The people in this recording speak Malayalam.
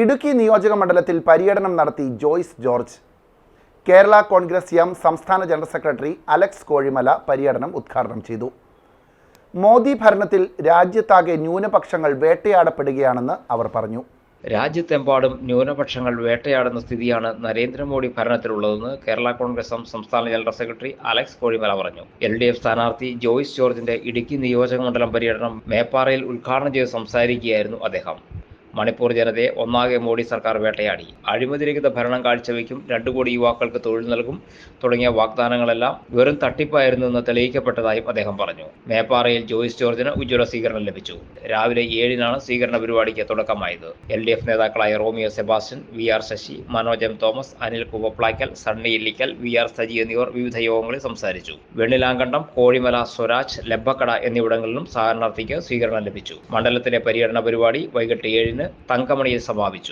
ഇടുക്കി നിയോജക മണ്ഡലത്തിൽ പര്യടനം നടത്തി ജോയ്സ് ജോർജ്. കേരള കോൺഗ്രസ് എം സംസ്ഥാന ജനറൽ സെക്രട്ടറി അലക്സ് കോഴിമല പര്യടനം ഉദ്ഘാടനം ചെയ്തു. മോദി ഭരണത്തിൽ രാജ്യത്താകെ ന്യൂനപക്ഷങ്ങൾ വേട്ടയാടപ്പെടുകയാണെന്ന് അവർ പറഞ്ഞു. രാജ്യത്തെമ്പാടും ന്യൂനപക്ഷങ്ങൾ വേട്ടയാടുന്ന സ്ഥിതിയാണ് നരേന്ദ്രമോദി ഭരണത്തിലുള്ളതെന്ന് കേരള കോൺഗ്രസ് എം സംസ്ഥാന ജനറൽ സെക്രട്ടറി അലക്സ് കോഴിമല പറഞ്ഞു. എൽ ഡി എഫ് സ്ഥാനാർത്ഥി ജോയ്സ് ജോർജിന്റെ ഇടുക്കി നിയോജക മണ്ഡലം പര്യടനം മേപ്പാറയിൽ ഉദ്ഘാടനം ചെയ്ത് സംസാരിക്കുകയായിരുന്നു അദ്ദേഹം. മണിപ്പൂർ ജനതയെ ഒന്നാകെ മോഡി സർക്കാർ വേട്ടയാടി. അഴിമതിരഹിത ഭരണം കാഴ്ചവെക്കും രണ്ടു കോടി യുവാക്കൾക്ക് തൊഴിൽ നൽകും തുടങ്ങിയ വാഗ്ദാനങ്ങളെല്ലാം വെറും തട്ടിപ്പായിരുന്നു എന്ന് തെളിയിക്കപ്പെട്ടതായും അദ്ദേഹം പറഞ്ഞു. മേപ്പാറയിൽ ജോയിസ് ജോർജിന് ഉജ്ജ്വല സ്വീകരണം ലഭിച്ചു. രാവിലെ ഏഴിനാണ് സ്വീകരണ പരിപാടിക്ക് തുടക്കമായത്. എൽ ഡി എഫ് നേതാക്കളായ Romeo Sebastian V R Sasi Manoj M Thomas Anil Kuvaplakkal Sunny Illikkal V R Saji എന്നിവർ വിവിധ യോഗങ്ങളിൽ സംസാരിച്ചു. വെണ്ണിലാങ്കണ്ടം കോഴിമല സ്വരാജ് ലബ്ബക്കട എന്നിവിടങ്ങളിലും സ്ഥാനാർത്ഥിക്ക് സ്വീകരണം ലഭിച്ചു. മണ്ഡലത്തിലെ പര്യടന പരിപാടി വൈകിട്ട് ഏഴിന് തങ്കമണിയിൽ സമാപിച്ചു.